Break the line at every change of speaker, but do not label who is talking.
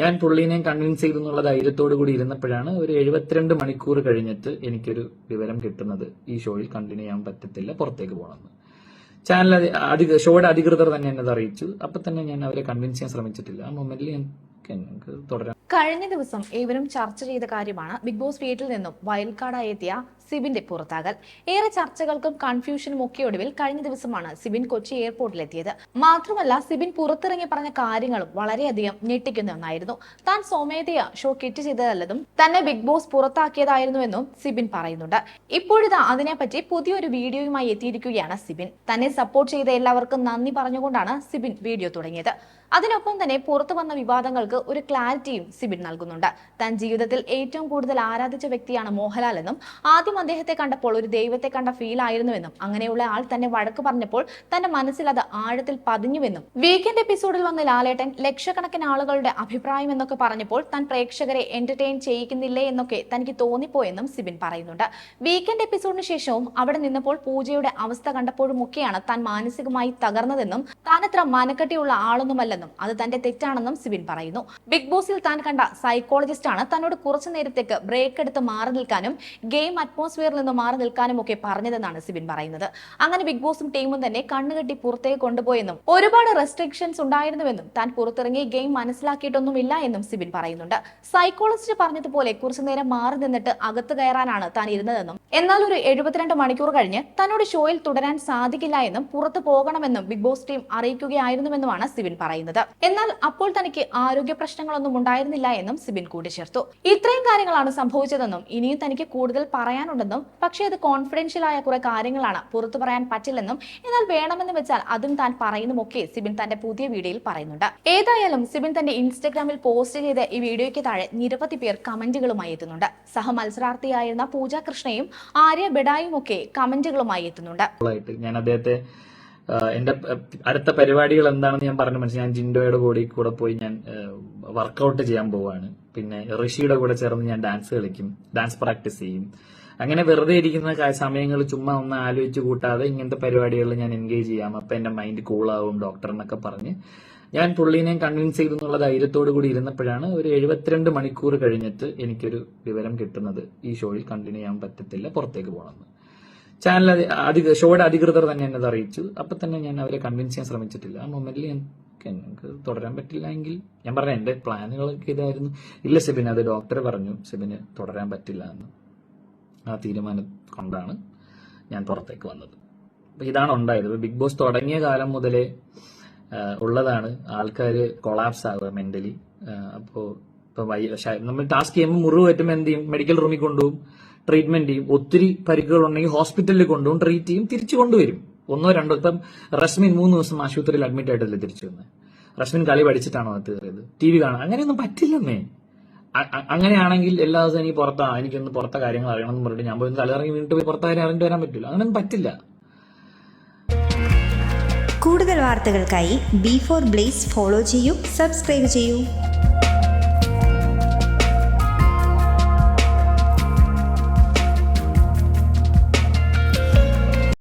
ഞാൻ പുള്ളീനെ കൺവിൻസ് ചെയ്തു എന്നുള്ള ധൈര്യത്തോടു കൂടി ഇരുന്നപ്പോഴാണ് ഒരു എഴുപത്തിരണ്ട് മണിക്കൂർ കഴിഞ്ഞിട്ട് എനിക്കൊരു വിവരം കിട്ടുന്നത്. ഈ ഷോയിൽ കണ്ടിന്യൂ ചെയ്യാൻ പറ്റത്തില്ല പുറത്തേക്ക് പോകണമെന്ന്. ചാനൽ അധിക ഷോയുടെ അധികൃതർ തന്നെ എന്നത് അറിയിച്ചു. അപ്പൊ തന്നെ ഞാൻ അവരെ കൺവിൻസ് ചെയ്യാൻ ശ്രമിച്ചിട്ടില്ല. ആ മൊമെന്റിൽ തുടരാം.
കഴിഞ്ഞ ദിവസം ഏവരും ചർച്ച ചെയ്ത കാര്യമാണ് ബിഗ് ബോസ് വീട്ടിൽ നിന്നും വയൽക്കാടായി എത്തിയ സിബിന്റെ പുറത്താകൽ. ഏറെ ചർച്ചകൾക്കും കൺഫ്യൂഷനും ഒക്കെ ഒടുവിൽ കഴിഞ്ഞ ദിവസമാണ് സിബിൻ കൊച്ചി എയർപോർട്ടിലെത്തിയത് മാത്രമല്ല സിബിൻ പുറത്തിറങ്ങി പറഞ്ഞ കാര്യങ്ങളും വളരെയധികം ഞെട്ടിക്കുന്ന ഒന്നായിരുന്നു. താൻ സ്വമേധയ ഷോ കിറ്റ് ചെയ്തതല്ലതും തന്നെ ബിഗ് ബോസ് പുറത്താക്കിയതായിരുന്നുവെന്നും സിബിൻ പറയുന്നുണ്ട്. ഇപ്പോഴിതാ അതിനെപ്പറ്റി പുതിയൊരു വീഡിയോയുമായി എത്തിയിരിക്കുകയാണ് സിബിൻ. തന്നെ സപ്പോർട്ട് ചെയ്ത എല്ലാവർക്കും നന്ദി പറഞ്ഞുകൊണ്ടാണ് സിബിൻ വീഡിയോ തുടങ്ങിയത്. അതിനൊപ്പം തന്നെ പുറത്തു വന്ന വിവാദങ്ങൾക്ക് ഒരു ക്ലാരിറ്റിയും സിബിൻ നൽകുന്നുണ്ട്. താൻ ജീവിതത്തിൽ ഏറ്റവും കൂടുതൽ ആരാധിച്ച വ്യക്തിയാണ് മോഹൻലാൽ എന്നും ആദ്യം അദ്ദേഹത്തെ കണ്ടപ്പോൾ ഒരു ദൈവത്തെ കണ്ട ഫീൽ ആയിരുന്നുവെന്നും അങ്ങനെയുള്ള ആൾ തന്നെ വഴക്ക് പറഞ്ഞപ്പോൾ തന്റെ മനസ്സിൽ അത് ആഴത്തിൽ പതിഞ്ഞുവെന്നും. വീക്കെൻഡ് എപ്പിസോഡിൽ വന്ന ലാലേട്ടൻ ലക്ഷക്കണക്കിന് ആളുകളുടെ അഭിപ്രായം എന്നൊക്കെ പറഞ്ഞപ്പോൾ താൻ പ്രേക്ഷകരെ എന്റർടൈൻ ചെയ്യിക്കുന്നില്ലേ എന്നൊക്കെ തനിക്ക് തോന്നിപ്പോയെന്നും സിബിൻ പറയുന്നുണ്ട്. വീക്കെൻഡ് എപ്പിസോഡിന് ശേഷവും അവിടെ നിന്നപ്പോൾ പൂജയുടെ അവസ്ഥ കണ്ടപ്പോഴുമൊക്കെയാണ് താൻ മാനസികമായി തകർന്നതെന്നും താൻ അത്ര മനക്കെട്ടിയുള്ള ആളൊന്നുമല്ലെന്നും അത് തന്റെ തെറ്റാണെന്നും സിബിൻ പറയുന്നു. ബിഗ് ബോസിൽ താൻ കണ്ട സൈക്കോളജിസ്റ്റ് ആണ് തന്നോട് കുറച്ചു നേരത്തേക്ക് ബ്രേക്ക് എടുത്ത് മാറി നിൽക്കാനും ഗെയിം അറ്റ്മോസ്ഫിയറിൽ നിന്ന് മാറി നിൽക്കാനും ഒക്കെ പറഞ്ഞതെന്നാണ് സിബിൻ പറയുന്നത്. അങ്ങനെ ബിഗ് ബോസും ടീമും തന്നെ കണ്ണുകെട്ടി പുറത്തേക്ക് കൊണ്ടുപോയെന്നും ഒരുപാട് റെസ്ട്രിക്ഷൻസ് ഉണ്ടായിരുന്നുവെന്നും താൻ പുറത്തിറങ്ങി ഗെയിം മനസ്സിലാക്കിയിട്ടൊന്നുമില്ല എന്നും സിബിൻ പറയുന്നുണ്ട്. സൈക്കോളജിസ്റ്റ് പറഞ്ഞതുപോലെ കുറച്ചു നേരം മാറി നിന്നിട്ട് അകത്ത് കയറാനാണ് താൻ ഇരുന്നതെന്നും എന്നാൽ ഒരു എഴുപത്തിരണ്ട് മണിക്കൂർ കഴിഞ്ഞ് തന്നോട് ഷോയിൽ തുടരാൻ സാധിക്കില്ല എന്നും പുറത്തു പോകണമെന്നും ബിഗ് ബോസ് ടീം അറിയിക്കുകയായിരുന്നുവെന്നുമാണ് സിബിൻ പറയുന്നത്. എന്നാൽ അപ്പോൾ തനിക്ക് ആരോഗ്യ പ്രശ്നങ്ങളൊന്നും ഉണ്ടായിരുന്നില്ല എന്നും സിബിൻ കൂട്ടിച്ചേർത്തു. ഇത്രയും കാര്യങ്ങളാണ് സംഭവിച്ചതെന്നും ഇനിയും തനിക്ക് കൂടുതൽ പറയാനുണ്ടെന്നും പക്ഷേ അത് കോൺഫിഡൻഷ്യൽ ആയ കുറെ കാര്യങ്ങളാണ് പുറത്തു പറയാൻ പറ്റില്ലെന്നും എന്നാൽ വേണമെന്ന് വെച്ചാൽ അതും താൻ പറയുന്നുമൊക്കെ സിബിൻ തന്റെ പുതിയ വീഡിയോയിൽ പറയുന്നുണ്ട്. ഏതായാലും സിബിൻ തന്റെ ഇൻസ്റ്റഗ്രാമിൽ പോസ്റ്റ് ചെയ്ത ഈ വീഡിയോയ്ക്ക് താഴെ നിരവധി പേർ കമന്റുകളുമായി എത്തുന്നുണ്ട്. സഹമത്സരാർത്ഥിയായിരുന്ന പൂജ കൃഷ്ണയും ആര്യ ബെഡായും ഒക്കെ കമന്റുകളുമായി എത്തുന്നുണ്ട്.
ഞാൻ അദ്ദേഹത്തെ എന്റെ അടുത്ത പരിപാടികൾ എന്താണെന്ന് ഞാൻ പറഞ്ഞു മനസ്സിലായി. ഞാൻ ജിൻഡോയുടെ കൂടെ കൂടെ പോയി ഞാൻ വർക്കൗട്ട് ചെയ്യാൻ പോവാണ്. പിന്നെ ഋഷിയുടെ കൂടെ ചേർന്ന് ഞാൻ ഡാൻസ് കളിക്കും ഡാൻസ് പ്രാക്ടീസ് ചെയ്യും. അങ്ങനെ വെറുതെ ഇരിക്കുന്ന സമയങ്ങൾ ചുമ്മാ ഒന്ന് ആലോചിച്ച് കൂട്ടാതെ ഇങ്ങനത്തെ പരിപാടികളിൽ ഞാൻ എൻഗേജ് ചെയ്യാം. അപ്പൊ എന്റെ മൈൻഡ് കൂളാവും ഡോക്ടർ എന്നൊക്കെ പറഞ്ഞ്. ഞാൻ പുള്ളീനെ കൺവിൻസ് ചെയ്തു എന്നുള്ള ധൈര്യത്തോടു കൂടി ഇരുന്നപ്പോഴാണ് ഒരു എഴുപത്തിരണ്ട് മണിക്കൂർ കഴിഞ്ഞിട്ട് എനിക്കൊരു വിവരം കിട്ടുന്നത്. ഈ ഷോയിൽ കണ്ടിന്യൂ ചെയ്യാൻ പറ്റത്തില്ല പുറത്തേക്ക് പോകണമെന്ന്. ചാനൽ അധിക ഷോയുടെ അധികൃതർ തന്നെ എന്നത് അറിയിച്ചു. അപ്പൊ തന്നെ ഞാൻ അവരെ കൺവിൻസ് ചെയ്യാൻ ശ്രമിച്ചിട്ടില്ല. ആ മൊമെന്റിൽ എനിക്ക് എനിക്ക് തുടരാൻ പറ്റില്ല എങ്കിൽ ഞാൻ പറഞ്ഞ എന്റെ പ്ലാനുകളൊക്കെ ഇതായിരുന്നു. ഇല്ല സെബിൻ അത് ഡോക്ടർ പറഞ്ഞു സെബിന് തുടരാൻ പറ്റില്ല എന്ന്. ആ തീരുമാനം കൊണ്ടാണ് ഞാൻ പുറത്തേക്ക് വന്നത്. അപ്പൊ ഇതാണ് ഉണ്ടായത്. ബിഗ് ബോസ് തുടങ്ങിയ കാലം മുതലേ ഉള്ളതാണ് ആൾക്കാർ കൊളാപ്സ് ആവുക മെന്റലി അപ്പോൾ ഇപ്പൊ നമ്മൾ ടാസ്ക് ചെയ്യുമ്പോൾ മുറിവ് പറ്റുമ്പോൾ എന്ത് ചെയ്യും? മെഡിക്കൽ റൂമിൽ കൊണ്ടുപോകും ട്രീറ്റ്മെന്റ് ചെയ്യും. ഒത്തിരി പരിക്കുകൾ ഉണ്ടെങ്കിൽ ഹോസ്പിറ്റലിൽ കൊണ്ടുപോകും ട്രീറ്റ് ചെയ്യും തിരിച്ചു കൊണ്ടുവരും. ഒന്നോ രണ്ടോ ഇപ്പം റസ്മിൻ മൂന്ന് ദിവസം ആശുപത്രിയിൽ അഡ്മിറ്റ് ആയിട്ടല്ലേ തിരിച്ചു വന്നത് റസ്മിൻ കളി പഠിച്ചിട്ടാണോ അത് കയറിയത്? ടി വി കാണാൻ? അങ്ങനെയൊന്നും പറ്റില്ലെന്നേ. അങ്ങനെയാണെങ്കിൽ എല്ലാ ദിവസവും എനിക്ക് പുറത്താ എനിക്കൊന്ന് പുറത്തെ കാര്യങ്ങൾ അറിയണം എന്ന് പറഞ്ഞിട്ട് ഞാൻ പോയി തലയിറങ്ങി വീണ്ടും പോയി പുറത്തെ കാര്യം അറിഞ്ഞിട്ട് വരാൻ പറ്റില്ല. അങ്ങനെയൊന്നും പറ്റില്ല.
കൂടുതൽ വാർത്തകൾക്കായി ബി ഫോർ ബ്ലേസ് ഫോളോ ചെയ്യൂ സബ്സ്ക്രൈബ് ചെയ്യൂ.